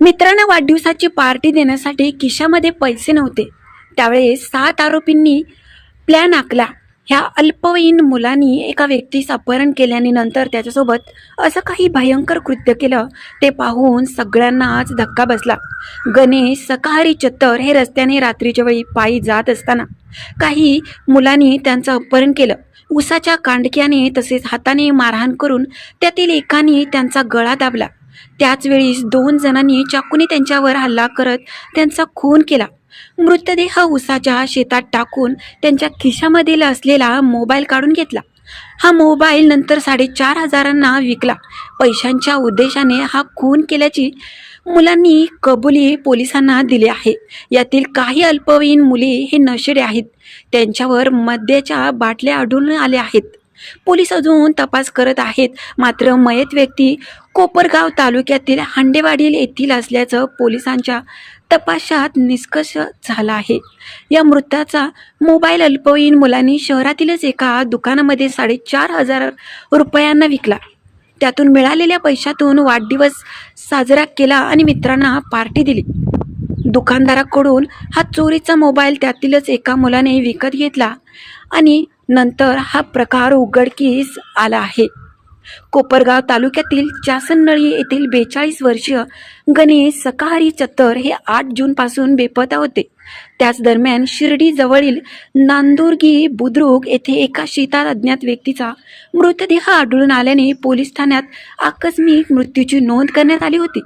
मित्रांना वाढदिवसाची पार्टी देण्यासाठी खिशामध्ये पैसे नव्हते. त्यावेळेस सात आरोपींनी प्लॅन आखला. ह्या अल्पवयीन मुलांनी एका व्यक्तीस अपहरण केल्याने नंतर त्याच्यासोबत असं काही भयंकर कृत्य केलं ते पाहून सगळ्यांनाच धक्का बसला. गणेश सकाहारी चत्तर हे रस्त्याने रात्रीच्या वेळी पायी जात असताना काही मुलांनी त्यांचं अपहरण केलं. उसाच्या कांडक्याने तसेच हाताने मारहाण करून त्यातील एकाने त्यांचा गळा दाबला. त्याचवेळीस दोन जणांनी चाकूने त्यांच्यावर हल्ला करत त्यांचा खून केला. मृतदेह उसाच्या शेतात टाकून त्यांच्या खिशामधील असलेला मोबाईल काढून घेतला. हा मोबाईल नंतर साडेचार हजारांना विकला. पैशांच्या उद्देशाने हा खून केल्याची मुलांनी कबुली पोलिसांना दिली आहे. यातील काही अल्पवयीन मुली हे नशेडे आहेत. त्यांच्यावर मद्याच्या बाटल्या आढळून आल्या आहेत. पोलीस अजून तपास करत आहेत. मात्र मयत व्यक्ती कोपरगाव तालुक्यातील हांडेवाडील येथील असल्याचं पोलिसांच्या तपासात निष्कर्ष झाला आहे. या मृताचा मोबाईल अल्पवयीन मुलांनी शहरातीलच एका दुकानामध्ये साडेचार हजार रुपयांना विकला. त्यातून मिळालेल्या पैशातून वाढदिवस साजरा केला आणि मित्रांना पार्टी दिली. दुकानदाराकडून हा चोरीचा मोबाईल त्यातीलच एका मुलाने विकत घेतला आणि नंतर हा प्रकार उघडकीस आला आहे. कोपरगाव तालुक्यातील चासननळी येथील बेचाळीस वर्षीय गणेश सकाहारी चत्तर हे आठ जूनपासून बेपत्ता होते. त्याच दरम्यान शिर्डी जवळील नांदुर्गी बुद्रुक येथे एका शेतात अज्ञात व्यक्तीचा मृतदेह आढळून आल्याने पोलीस ठाण्यात आकस्मिक मृत्यूची नोंद करण्यात आली होती.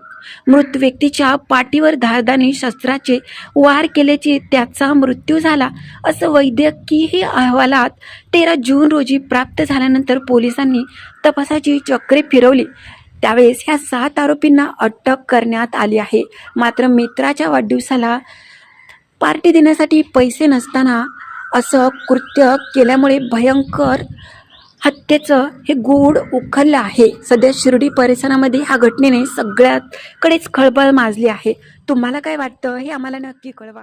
मृत व्यक्तीच्या पाठीवर धारदानी शस्त्राचे वार केल्याचे त्याचा मृत्यू झाला असं वैद्यकीय अहवालात तेरा जून रोजी प्राप्त झाल्यानंतर पोलिसांनी तपासाची चक्रे फिरवली. त्यावेळेस ह्या सात आरोपींना अटक करण्यात आली आहे. मात्र मित्राच्या वाढदिवसाला पार्टी देण्यासाठी पैसे नसताना असं कृत्य केल्यामुळे भयंकर हत्येचं हे गूढ उखललं आहे. सध्या शिर्डी परिसरामध्ये ह्या घटनेने सगळ्याकडेच खळबळ माजली आहे. तुम्हाला काय वाटतं? हे आम्हाला नक्की कळवा.